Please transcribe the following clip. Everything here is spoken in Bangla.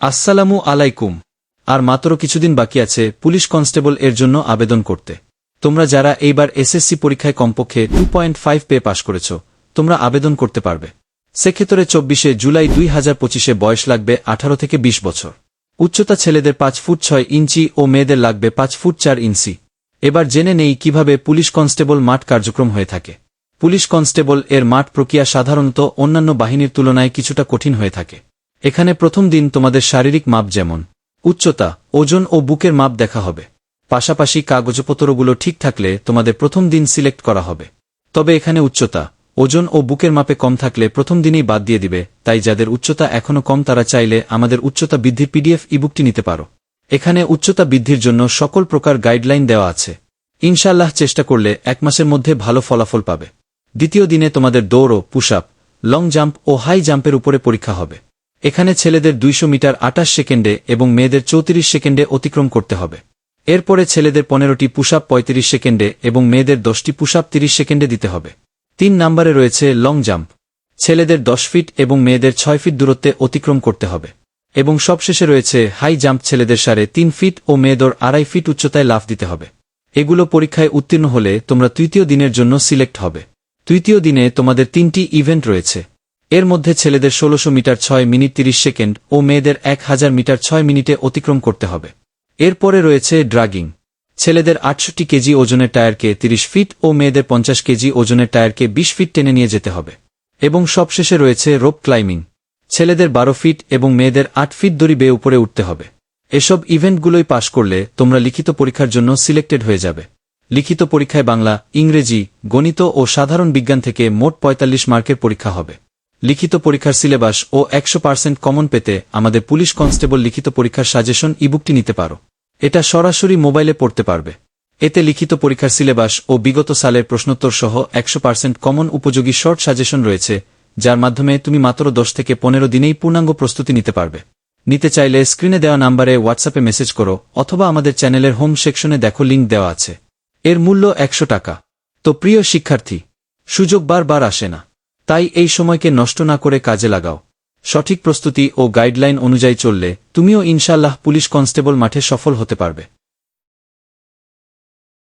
আসসালামু আলাইকুম। আর মাত্র কিছুদিন বাকি আছে পুলিশ কনস্টেবল এর জন্য আবেদন করতে। তোমরা যারা এইবার এসএসসি পরীক্ষায় কমপক্ষে টু পয়েন্ট ফাইভ পে পাশ করেছ, তোমরা আবেদন করতে পারবে। সেক্ষেত্রে চব্বিশে জুলাই দুই হাজার পঁচিশে বয়স লাগবে আঠারো থেকে ২০ বছর। উচ্চতা ছেলেদের পাঁচ ফুট ছয় ইঞ্চি ও মেয়েদের লাগবে পাঁচ ফুট চার ইঞ্চি। এবার জেনে নেই কীভাবে পুলিশ কনস্টেবল মাঠ কার্যক্রম হয়ে থাকে। পুলিশ কনস্টেবল এর মাঠ প্রক্রিয়া সাধারণত অন্যান্য বাহিনীর তুলনায় কিছুটা কঠিন হয়ে থাকে। এখানে প্রথম দিন তোমাদের শারীরিক মাপ যেমন, উচ্চতা, ওজন ও বুকের মাপ দেখা হবে। পাশাপাশি কাগজপত্রগুলো ঠিক থাকলে তোমাদের প্রথম দিন সিলেক্ট করা হবে। তবে এখানে উচ্চতা, ওজন ও বুকের মাপে কম থাকলে প্রথম দিনেই বাদ দিয়ে দিবে, তাই যাদের উচ্চতা এখনও কম তারা চাইলে আমাদের উচ্চতা বৃদ্ধির পিডিএফ ইবুকটি নিতে পারো। এখানে উচ্চতা বৃদ্ধির জন্য সকল প্রকার গাইডলাইন দেওয়া আছে। ইনশাল্লাহ চেষ্টা করলে এক মাসের মধ্যে ভালো ফলাফল পাবে। দ্বিতীয় দিনে তোমাদের দৌড় ও পুশ আপ, লং জাম্প ও হাই জাম্পের উপরে পরীক্ষা হবে। এখানে ছেলেদের দুইশো মিটার আটাশ সেকেন্ডে এবং মেয়েদের চৌত্রিশ সেকেন্ডে অতিক্রম করতে হবে। এরপরে ছেলেদের পনেরোটি পুশআপ পঁয়ত্রিশ সেকেন্ডে এবং মেয়েদের দশটি পুশআপ তিরিশ সেকেন্ডে দিতে হবে। তিন নম্বরে রয়েছে লং জাম্প। ছেলেদের দশ ফিট এবং মেয়েদের ছয় ফিট দূরত্বে অতিক্রম করতে হবে। এবং সবশেষে রয়েছে হাই জাম্প ছেলেদের সাড়ে তিন ফিট ও মেয়েদের আড়াই ফিট উচ্চতায় লাফ দিতে হবে। এগুলো পরীক্ষায় উত্তীর্ণ হলে তোমরা তৃতীয় দিনের জন্য সিলেক্ট হবে। তৃতীয় দিনে তোমাদের তিনটি ইভেন্ট রয়েছে। এর মধ্যে ছেলেদের ষোলশো মিটার ছয় মিনিট তিরিশ সেকেন্ড ও মেয়েদের এক হাজার মিটার ছয় মিনিটে অতিক্রম করতে হবে। এরপরে রয়েছে ড্রাগিং। ছেলেদের আটষট্টি কেজি ওজনের টায়ারকে তিরিশ ফিট ও মেয়েদের পঞ্চাশ কেজি ওজনের টায়ারকে বিশ ফিট টেনে নিয়ে যেতে হবে। এবং সবশেষে রয়েছে রোপ ক্লাইম্বিং। ছেলেদের বারো ফিট এবং মেয়েদের আট ফিট দড়ি বেয়ে উপরে উঠতে হবে। এসব ইভেন্টগুলোই পাশ করলে তোমরা লিখিত পরীক্ষার জন্য সিলেক্টেড হয়ে যাবে। লিখিত পরীক্ষায় বাংলা, ইংরেজি, গণিত ও সাধারণ বিজ্ঞান থেকে মোট পঁয়তাল্লিশ মার্কের পরীক্ষা হবে। লিখিত পরীক্ষার সিলেবাস ও একশো পার্সেন্ট কমন পেতে আমাদের পুলিশ কনস্টেবল লিখিত পরীক্ষার সাজেশন ইবুকটি নিতে পারো। এটা সরাসরি মোবাইলে পড়তে পারবে। এতে লিখিত পরীক্ষার সিলেবাস ও বিগত সালের প্রশ্নোত্তর সহ একশো পার্সেন্ট কমন উপযোগী শর্ট সাজেশন রয়েছে, যার মাধ্যমে তুমি মাত্র দশ থেকে পনেরো দিনেই পূর্ণাঙ্গ প্রস্তুতি নিতে পারবে। নিতে চাইলে স্ক্রিনে দেওয়া নাম্বারে হোয়াটসঅ্যাপে মেসেজ করো অথবা আমাদের চ্যানেলের হোম সেকশনে দেখো লিঙ্ক দেওয়া আছে। এর মূল্য একশো টাকা। তো প্রিয় শিক্ষার্থী, সুযোগ বারবার আসে না। তাই এই সময়কে নষ্ট না করে কাজে লাগাও। সঠিক প্রস্তুতি ও গাইডলাইন অনুযায়ী চললে তুমিও ইনশাল্লাহ পুলিশ কনস্টেবল মাঠে সফল হতে পারবে।